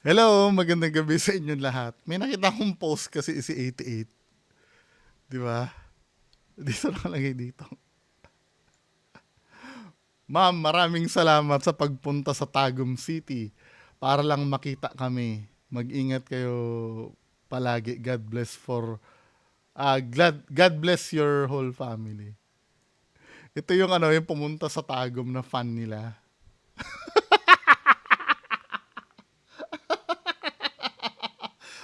Hello, magandang gabi sa inyong lahat. May nakita akong post kasi si 88. Di ba? Dito nakalagay dito. Ma'am, maraming salamat sa pagpunta sa Tagum City para lang makita kami. Mag-ingat kayo palagi. God bless for ah glad, God bless your whole family. Ito yung ano, yung pumunta sa Tagum na fan nila.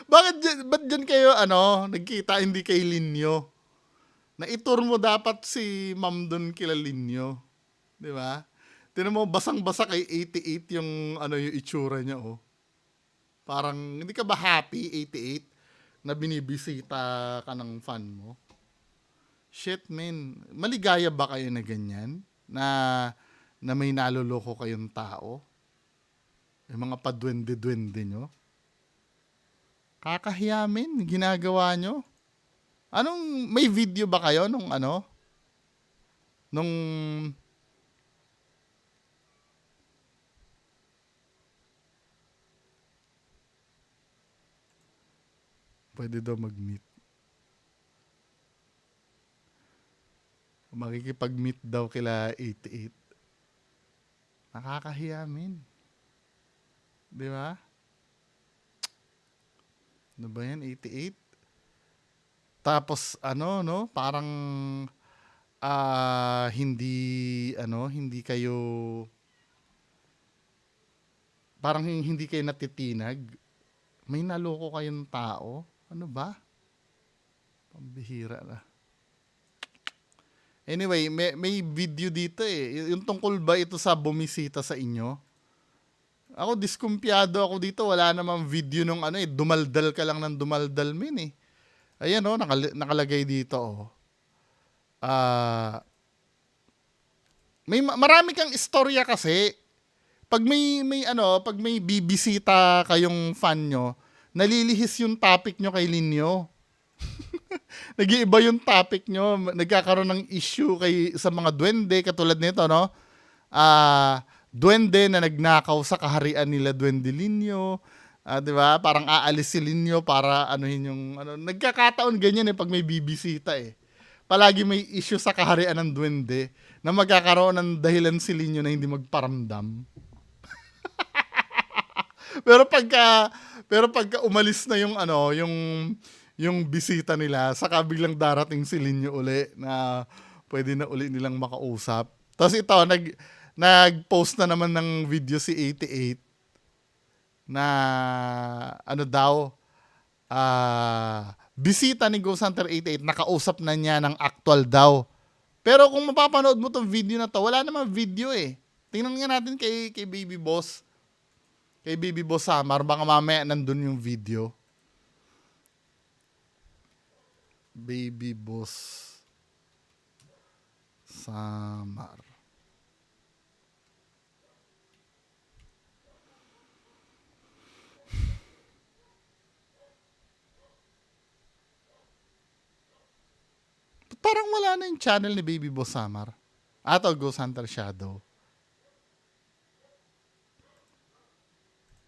Bakit ba't dyan kayo, ano, nagkita hindi kay Linyo? Naitur mo dapat si Ma'am doon kila Linyo. Di ba? Tinan mo, basang-basa kay 88 yung, ano, yung itsura niya, oh. Parang, hindi ka ba happy, 88, na binibisita ka ng fan mo? Shit, man. Maligaya ba kayo na ganyan? Na, na may naloloko kayong tao? Yung mga padwende-dwende nyo? Kakahiya, men. Ginagawa nyo. Anong, may video ba kayo nung ano? Nung, pwede daw mag-meet. Makikipag-meet daw kila 88. Nakakahiya, men. Di ba? Ano ba yan? 88? Tapos ano, no? Parang ah hindi ano, hindi kayo parang hin- hindi kayo natitinag. May naloko kayong tao. Ano ba? Pambihira na. Anyway, may, may video dito eh. Yung tungkol ba ito sa bumisita sa inyo? Ako, diskumpiyado ako dito. Wala namang video nung ano eh. Dumaldal ka lang ng dumaldal min eh. Ayan oh, nakal- nakalagay dito oh. Ah... may ma- marami kang istorya kasi. Pag may may ano, pag may bibisita kayong fan nyo, nalilihis yung topic nyo kay Linyo. Nag-iiba yung topic nyo. Nagkakaroon ng issue kay sa mga duwende katulad nito, no? Ah, duwende na nagnakaw sa kaharian nila Duwende Linyo. Ah, 'di ba? Parang aalis si Linyo para anuhin yung ano, nagkakataon ganyan eh pag may bibisita eh. Palagi may issue sa kaharian ng duwende na magkakaroon ng dahilan si Linyo na hindi magparamdam. pero pagka pero pagka umalis na yung ano, yung yung bisita nila, saka biglang darating si Linyo uli na pwede na uli nilang makausap. Tapos ito, nag, nag-post na naman ng video si 88 na ano daw, ah bisita ni Ghost Hunter 88, nakausap na niya ng actual daw. Pero kung mapapanood mo tong video na to, wala namang video eh. Tingnan nga natin kay, kay Baby Boss. Kay Baby Boss Samar, baka mamaya nandun yung video. Baby Boss Samar. Parang wala na yung channel ni Baby Boss Samar. Ato, Ghost Hunter Shadow.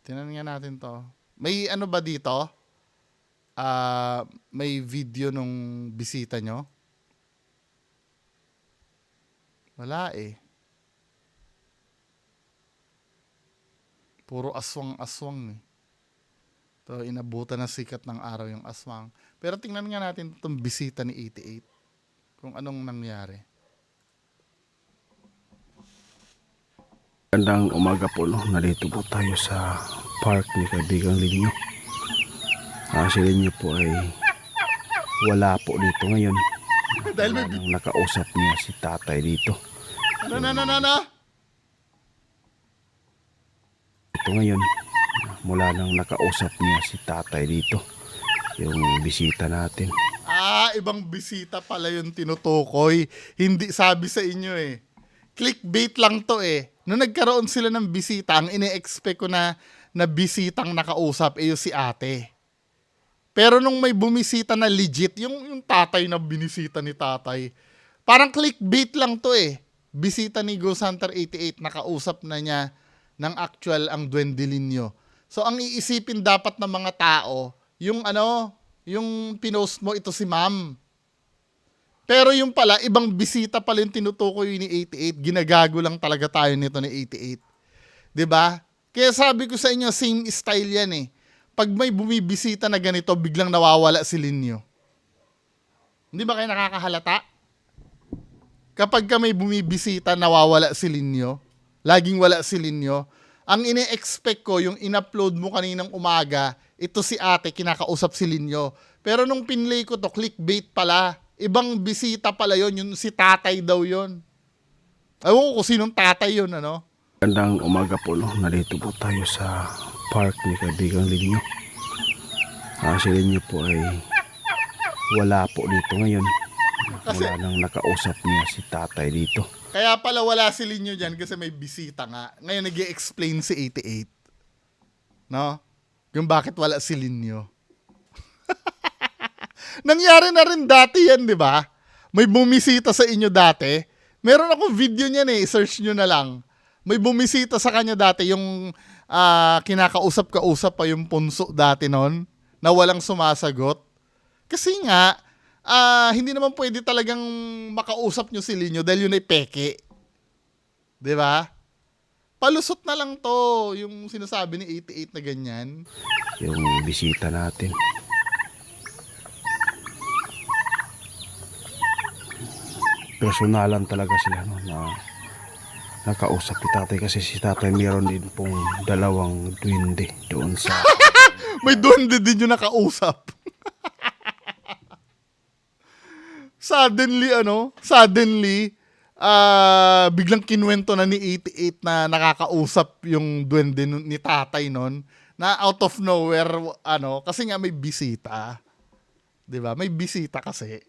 Tinan nga natin to. May ano ba dito? Ah, may video nung bisita nyo? Wala eh. Puro aswang-aswang eh. To, inabutan na sikat ng araw yung aswang. Pero tingnan nga natin itong bisita ni 88. Kung anong nangyari. Gandang umaga po, no? Nandito po tayo sa park ni kaibigang Linyo. Ah, si Linyo po ay wala po dito ngayon. Dahil may... Nang nakausap niya si tatay dito. Ano, ano, ano, ano? Ito ngayon, mula nang nakausap niya si tatay dito. Yung bisita natin. Ah, ibang bisita pala yung tinutukoy. Hindi sabi sa inyo eh. Clickbait lang to eh. Nung nagkaroon sila ng bisita, ang ine-expect ko na, na bisitang nakausap eh yung si ate. Pero nung may bumisita na legit, yung, yung tatay na binisita ni tatay, parang clickbait lang to eh. Bisita ni Ghost Hunter 88, nakausap na niya ng actual ang Duendelinyo. So ang iisipin dapat ng mga tao, yung ano, yung pinost mo ito si ma'am. Pero yung pala, ibang bisita pala yung tinutukoy ni 88. Ginagago lang talaga tayo nito ni 88. 'Di ba? Kaya sabi ko sa inyo, same style yan eh. Pag may bumibisita na ganito, biglang nawawala si Linyo. Hindi ba kayo nakakahalata? Kapag ka may bumibisita, nawawala si Linyo. Laging wala si Linyo. Ang ine-expect ko, yung in-upload mo kaninang umaga, ito si ate, kinakausap si Linyo. Pero nung pinlay ko to, clickbait pala. Ibang bisita pala yon yung si tatay daw yon. Ewan ko kung sinong tatay yon ano. Gandang umaga po, no? Nandito po tayo sa park ni kaibigang Linyo. Ah, si Linyo po ay wala po dito ngayon. Wala nang nakausap niya si tatay dito. Kaya pala wala si Linyo dyan kasi may bisita nga. Ngayon nag explain si 88. No? Yung bakit wala si Linyo. Nangyari na rin dati yan, di ba? May bumisita sa inyo dati. Meron akong video niyan eh, search nyo na lang. May bumisita sa kanya dati, yung ah, kinakausap-kausap pa yung punso dati nun, na walang sumasagot. Kasi nga, ah, hindi naman pwede talagang makausap nyo si Linyo dahil yun ay peke. ba? Palusot na lang to, yung sinasabi ni 88 na ganyan. Yung bisita natin. Personalan talaga sila no, na nakausap ni tatay kasi si tatay meron din pong dalawang duwende doon sa May duwende din yung nakausap. Suddenly, ano, suddenly, ah biglang kinuwento na ni 88 na nakakausap yung duwende ni tatay nun na out of nowhere, ano, kasi nga may bisita. 'Di ba? May bisita kasi.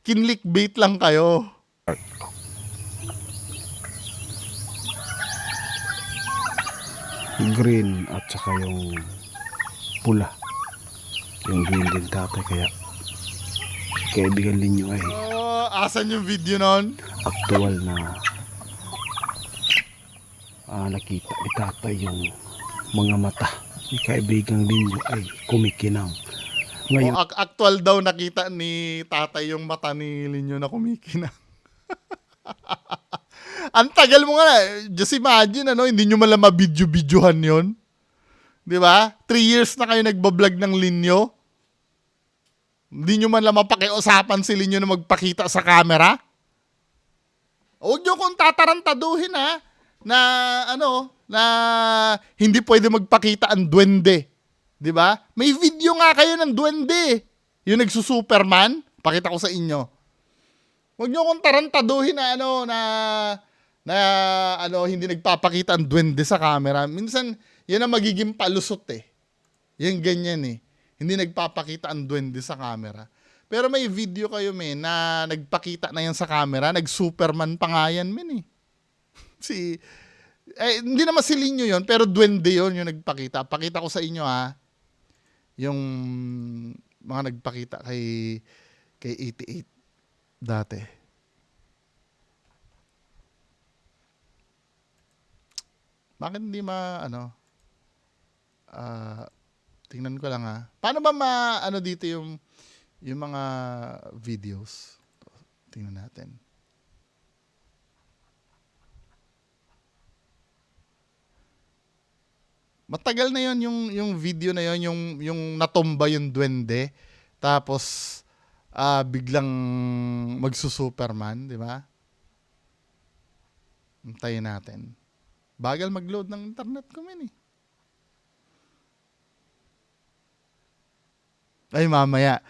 Kinlickbait lang kayo. green at saka yung pula. Yung green din tatay kaya kaibigan ninyo ay Oh, asan yung video nun? aktual na ah, nakita ni tatay yung mga mata ni kaibigan ninyo ay kumikinang. Ngayon, O, ak- actual daw nakita ni tatay yung mata ni Linyo na kumikinang. Ang tagal mo nga. Just imagine, ano, hindi nyo malang mabidyo-bidyohan yon Di ba? Three years na kayo nagbablog ng Linyo. Hindi nyo man lang mapakiusapan si Linyo na magpakita sa camera. Huwag nyo kong tatarantaduhin ha, na ano, na hindi pwede magpakita ang duwende. ba? May video nga kayo ng duwende. Yung nagsusuperman, pakita ko sa inyo. Huwag nyo kong tarantaduhin na ano, na, na ano, hindi nagpapakita ang duwende sa camera. Minsan, yan ang magiging palusot eh. Yan ganyan eh. Hindi nagpapakita ang duwende sa camera. Pero may video kayo, men, na nagpakita na yan sa camera. Nag-superman pa nga yan, men eh. si, eh, hindi naman si Linyo yon pero duwende yon yung nagpakita. Pakita ko sa inyo ha, yung mga nagpakita kay kay 88 dati. Bakit hindi ma ano ah tingnan ko lang ha. Paano ba ma ano dito yung yung mga videos? Tingnan natin. Matagal na yon yung yung video na yon yung yung natumba yung duwende tapos ah biglang magsusuperman, di ba? Antayin natin. Bagal mag-load ng internet ko min eh. Ay mamaya.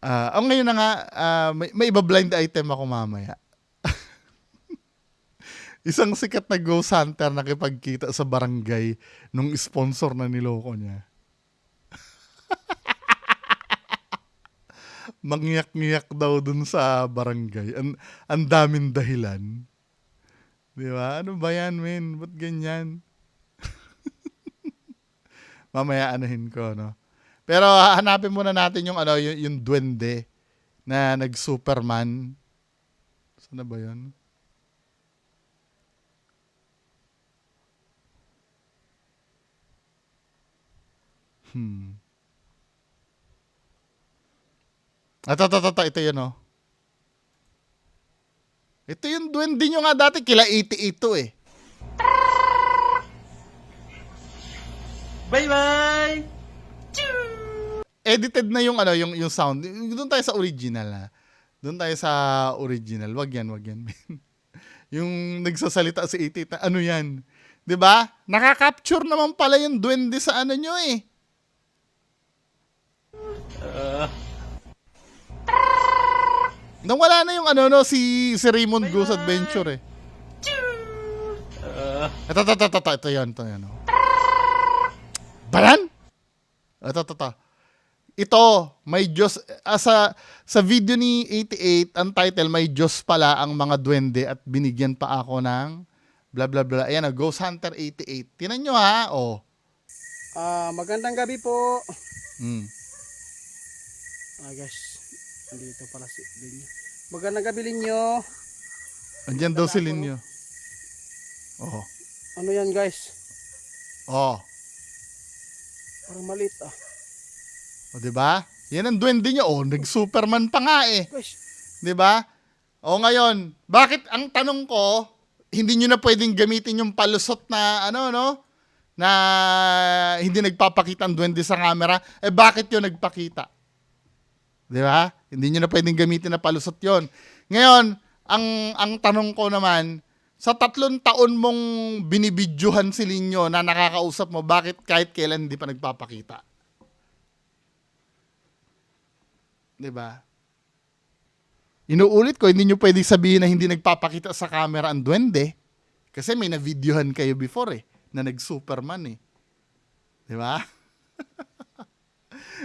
Ah, oh, ngayon na nga ah, may, may iba blind item ako mamaya. Isang sikat na ghost hunter nakipagkita sa barangay nung sponsor na niloko niya. Mangyak-ngyak daw dun sa barangay. Ang ang daming dahilan. Di ba? Ano ba yan, men? Ba't ganyan? Mamaya anuhin ko, no? Pero hanapin muna natin yung ano, yung, yung duwende na nag-Superman. Saan na ba yun? Hmm. Ito, ito, ito, ito, ito yun, oh. Ito yung duwende nyo nga dati, kila 88 to eh. Bye-bye! Edited na yung ano yung yung sound. Doon tayo sa original ha. Doon tayo sa original. Wag yan, wag yan. yung nagsasalita si 88 na ano yan? 'Di ba? Nakaka-capture naman pala yung duwende sa ano nyo eh. Nang wala na yung ano no si si Raymond Goes Adventure eh. Ito, ito, ito, ito, ito, ito yan, ito yan. oh. Bayan? Ito, ito, ito. Ito, may Diyos, ah, sa, sa video ni 88, ang title, may Diyos pala ang mga duwende at binigyan pa ako ng bla bla bla. Ayan, oh, Ghost Hunter 88. Tinan nyo ha, oh. Ah, magandang gabi po. Hmm. Ah, guys. Andito pala si Linyo. Magandang gabi Linyo. Andyan daw si Linyo. Oh. Ano yan guys? Oh. Parang malit ah. O, di ba? Yan ang duwende niya. Oh, nag-Superman pa nga eh. 'Di ba? O ngayon, bakit ang tanong ko, hindi nyo na pwedeng gamitin yung palusot na ano no? Na hindi nagpapakita ang duwende sa camera. Eh bakit 'yung nagpakita? 'Di ba? Hindi nyo na pwedeng gamitin na palusot 'yon. Ngayon, ang ang tanong ko naman, sa tatlong taon mong binibidyohan si Linyo na nakakausap mo, bakit kahit kailan hindi pa nagpapakita? 'Di ba? Inuulit ko, hindi nyo pwedeng sabihin na hindi nagpapakita sa camera ang duwende. Kasi may na-videohan kayo before eh, na nag-Superman eh. Di ba?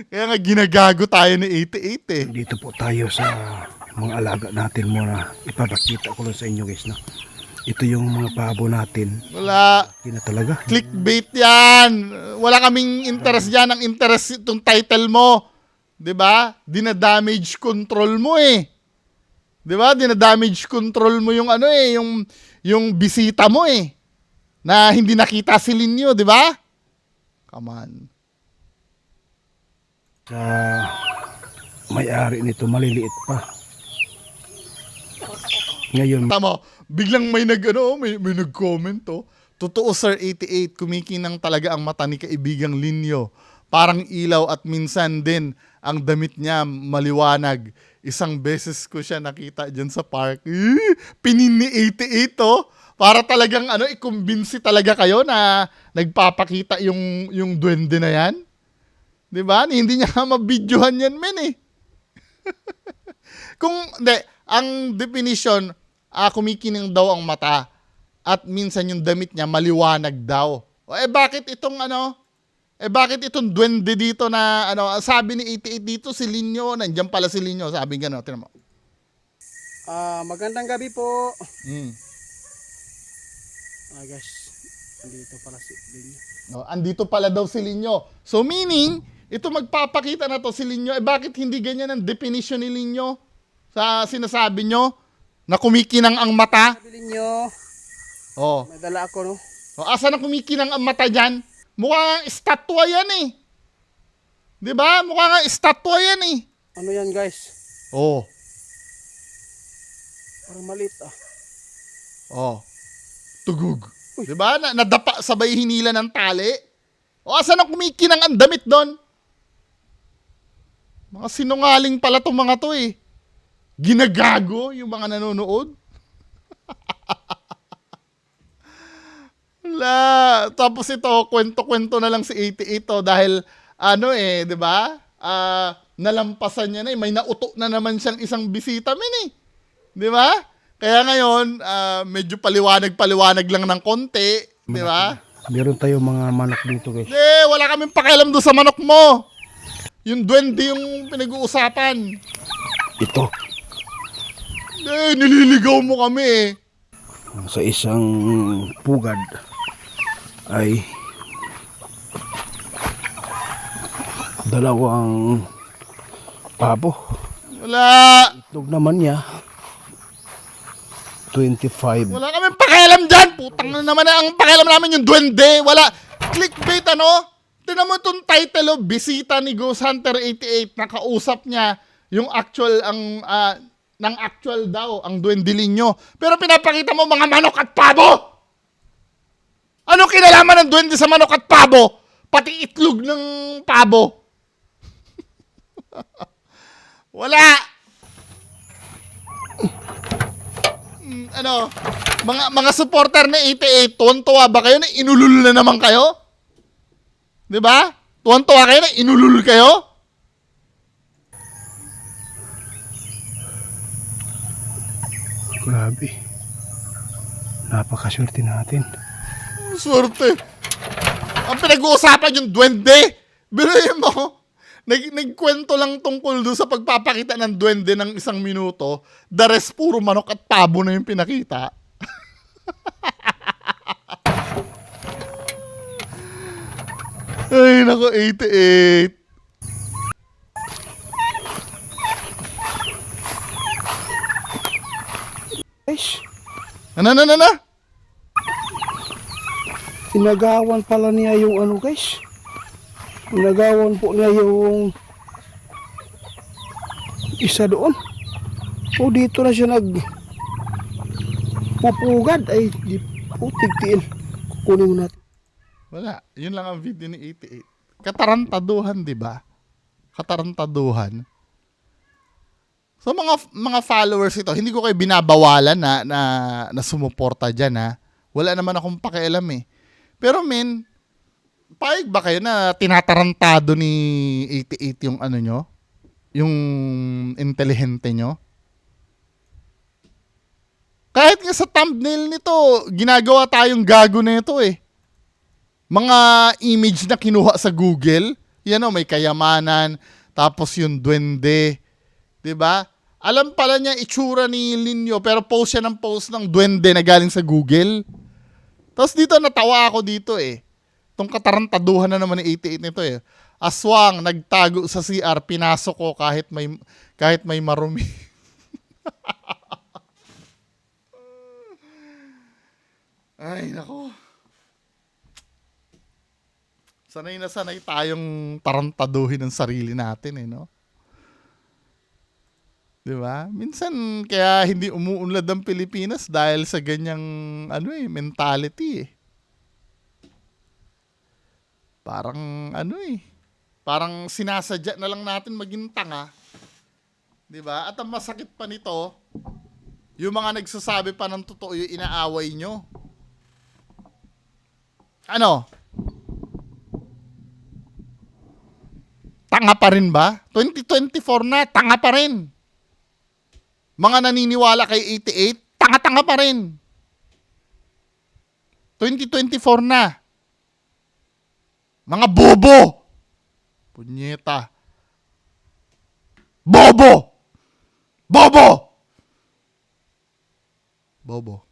Kaya nga ginagago tayo ni 88 eh. Dito po tayo sa mga alaga natin muna. Ipapakita ko lang sa inyo guys na. Ito yung mga pabo natin. Wala. Hindi na talaga. Clickbait yan. Wala kaming interest yan. Ang interest itong title mo. Di ba? Dinadamage control mo eh. Di ba? Dinadamage control mo yung ano eh, yung, yung bisita mo eh. Na hindi nakita si Linyo, di ba? Come on. Sa may-ari nito maliliit pa. Ngayon, Tama, biglang may nag ano, may, may nag-comment oh. Totoo sir 88, kumikinang talaga ang mata ni kaibigang Linyo. Parang ilaw at minsan din ang damit niya maliwanag. Isang beses ko siya nakita dyan sa park. Eh, pinin ni 88 oh. Para talagang ano, ikumbinsi talaga kayo na nagpapakita yung yung duwende na yan. 'Di ba? Hindi niya mabidyohan yan men eh. Kung, hindi, ang definition, ah, kumikinang daw ang mata at minsan yung damit niya maliwanag daw. O, eh bakit itong ano, eh bakit itong duwende dito na ano, sabi ni 88 dito si Linyo, nandiyan pala si Linyo, sabi gano'n, tinan mo. ah, magandang gabi po. Mm. Ah, guys. Andito pala si Linyo. No, andito pala daw si Linyo. So meaning, ito magpapakita na to si Linyo, eh bakit hindi ganyan ang definition ni Linyo sa sinasabi nyo na kumikinang ang mata? Gabi Linyo. Oh. May dala ako no. O, asa na kumikinang ang mata dyan? Mukha nga estatwa yan eh. Di ba? Mukha nga estatwa yan eh. Ano yan guys? Oh. Parang malit ah. Oh. Tugug. Di ba? Na, nadapa sabay hinila ng tali. O, asa na kumikinang ang damit doon? Mga sinungaling pala tong mga to eh. Ginagago yung mga nanonood. Wala. Tapos ito, kwento-kwento na lang si 88 to dahil ano eh, 'di ba? Ah, nalampasan niya na eh. May nauto na naman siyang isang bisita min eh. 'Di ba? Kaya ngayon, ah, medyo paliwanag-paliwanag lang ng konti, 'di ba? meron tayong mga manok dito guys. Eh, wala kaming pakialam doon sa manok mo. Yung duwende yung pinag-uusapan. Ito, Eh, nililigaw mo kami eh. sa isang pugad ay dalawang pabo. Wala. Itlog naman niya 25. Wala kaming pakialam dyan. Putang na naman na ang pakialam namin yung duwende. Wala. Clickbait ano? Tinan mo itong title of Bisita ni Ghost Hunter 88. Nakausap niya yung actual, ang, ah, ng actual daw, ang duendelinyo. Pero pinapakita mo mga manok at pabo! Ano kinalaman ng duwende sa manok at pabo? Pati itlog ng pabo. Wala! Mm, ano, mga mga supporter na 88, tuwan-tuwa ba kayo na inulul na naman kayo? 'Di ba? Tuwan-tuwa kayo na inulul kayo? Grabe. Napakaswerte natin. Swerte. Ang pinag-uusapan yung duwende. Biruin mo. Nag, nagkwento lang tungkol doon sa pagpapakita ng duwende ng isang minuto. The rest, puro manok at pabo na yung pinakita. Ay, nako, 88. Guys, Ano, ano, ano, ano? Inagawan pala niya yung ano guys. Inagawan po niya yung isa doon. O dito na siya nag pupugad. Ay, di putig tiil. Kukunin mo natin. Wala. Yun lang ang video ni 88. Katarantaduhan, di ba? Katarantaduhan. So mga mga followers ito, hindi ko kayo binabawalan na na, na sumuporta diyan ha. Wala naman akong pakialam eh. Pero men, payag ba kayo na tinatarantado ni 88 yung ano nyo? Yung intelihente nyo? Kahit nga sa thumbnail nito, ginagawa tayong gago na ito eh mga image na kinuha sa Google, yan o, may kayamanan, tapos yung duwende, ba? Alam pala niya itsura ni Linyo, pero post siya ng post ng duwende na galing sa Google. Tapos dito natawa ako dito eh. Tong katarantaduhan na naman ni 88 nito eh. Aswang nagtago sa CR, pinasok ko kahit may kahit may marumi. Ay, nako. Sanay na sanay tayong tarantaduhin ng sarili natin eh, no? 'Di ba? Minsan kaya hindi umuunlad ang Pilipinas dahil sa ganyang ano eh, mentality eh. Parang ano eh, parang sinasadya na lang natin maging tanga. 'Di ba? At ang masakit pa nito, yung mga nagsasabi pa ng totoo yung inaaway nyo. Ano? Tanga pa rin ba? 2024 na, tanga pa rin. Mga naniniwala kay 88, tanga-tanga pa rin. 2024 na. Mga bobo! Punyeta. Bobo! Bobo! Bobo.